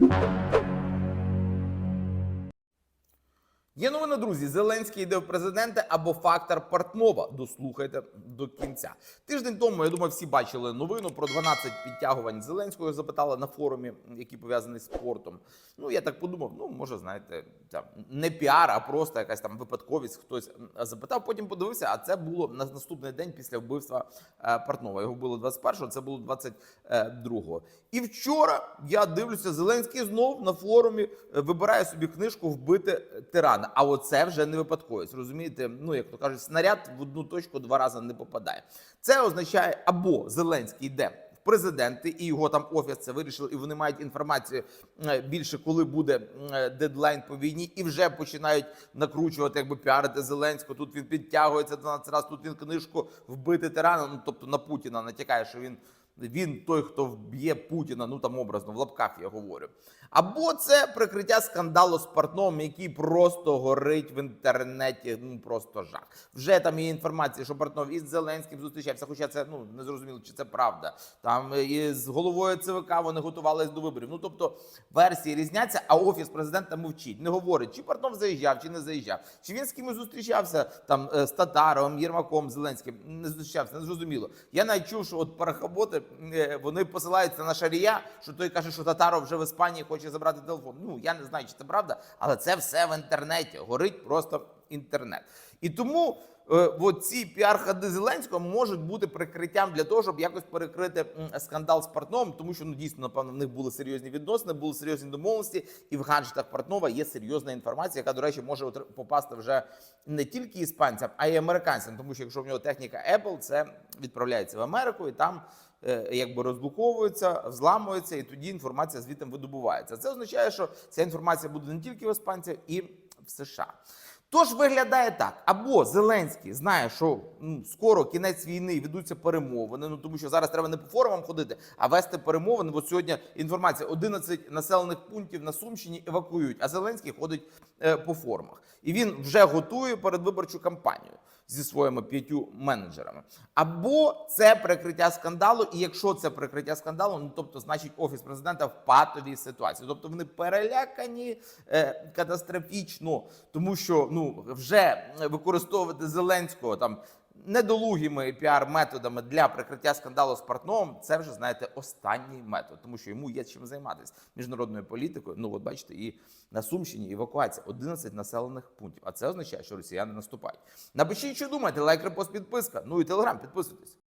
Música Є новина, друзі. Зеленський йде в президенти або фактор Портнова. Дослухайте до кінця. Тиждень тому я думаю, всі бачили новину про 12 підтягувань Зеленського. Запитали на форумі, який пов'язаний з спортом. Ну я так подумав. Ну може, знаєте, там не піар, а просто якась там випадковість. Хтось запитав. Потім подивився. А це було на наступний день після вбивства е, Портнова. Його було 21-го, це було 22-го. І вчора я дивлюся, Зеленський знов на форумі е, вибирає собі книжку Вбити тирана. А оце вже не випадковість. Розумієте? Ну як то кажуть, снаряд в одну точку два рази не попадає. Це означає, або Зеленський йде. в Президенти і його там офіс це вирішили, і вони мають інформацію е, більше, коли буде е, дедлайн по війні, і вже починають накручувати, якби піарити Зеленського. Тут він підтягується 12 разів, тут він книжку вбити тирана. Ну тобто на Путіна натякає, що він він той, хто вб'є Путіна, ну там образно в лапках я говорю. Або це прикриття скандалу з Портновим, який просто горить в інтернеті. Ну просто жах. Вже там є інформація, що Портнов із Зеленським зустрічався. Хоча це ну не зрозуміло, чи це правда. Там е, і з головою ЦВК вони готувалися до виборів. Ну тобто версії різняться, а офіс президента мовчить, не говорить, чи Портнов заїжджав, чи не заїжджав, чи він з кимось зустрічався там е, з Татаровим, Єрмаком, Зеленським. Не зустрічався, не зрозуміло. Я навіть чув, що от парахоботи е, вони посилаються на Шарія, що той каже, що татаро вже в Іспанії хоче забрати телефон. Ну я не знаю, чи це правда, але це все в інтернеті. Горить просто інтернет. І тому е, ці піар-ходи Зеленського можуть бути прикриттям для того, щоб якось перекрити скандал з Портновим, тому що ну дійсно напевно в них були серйозні відносини, були серйозні домовленості, і в гаджетах Портнова є серйозна інформація, яка, до речі, може попасти вже не тільки іспанцям, а й американцям, тому що якщо в нього техніка Apple, це відправляється в Америку і там. е, Якби розблоковується, взламується, і тоді інформація звідти видобувається. Це означає, що ця інформація буде не тільки в іспанців, і в США. Тож виглядає так: або Зеленський знає, що ну, скоро кінець війни ведуться перемовини. Ну тому що зараз треба не по форумам ходити, а вести перемовини. Бо сьогодні інформація: 11 населених пунктів на Сумщині евакуюють, а Зеленський ходить е, по форумах. І він вже готує передвиборчу кампанію зі своїми п'ятью менеджерами. Або це прикриття скандалу, і якщо це прикриття скандалу, ну тобто, значить, офіс президента в патовій ситуації. Тобто вони перелякані е, катастрофічно, тому що ну вже використовувати Зеленського там. Недолугими піар-методами для прикриття скандалу з партном, – це вже знаєте останній метод, тому що йому є чим займатися міжнародною політикою. Ну от бачите, і на Сумщині евакуація 11 населених пунктів. А це означає, що росіяни наступають. Напишіть, що думаєте, лайк, репост, підписка. Ну і телеграм, підписуйтесь.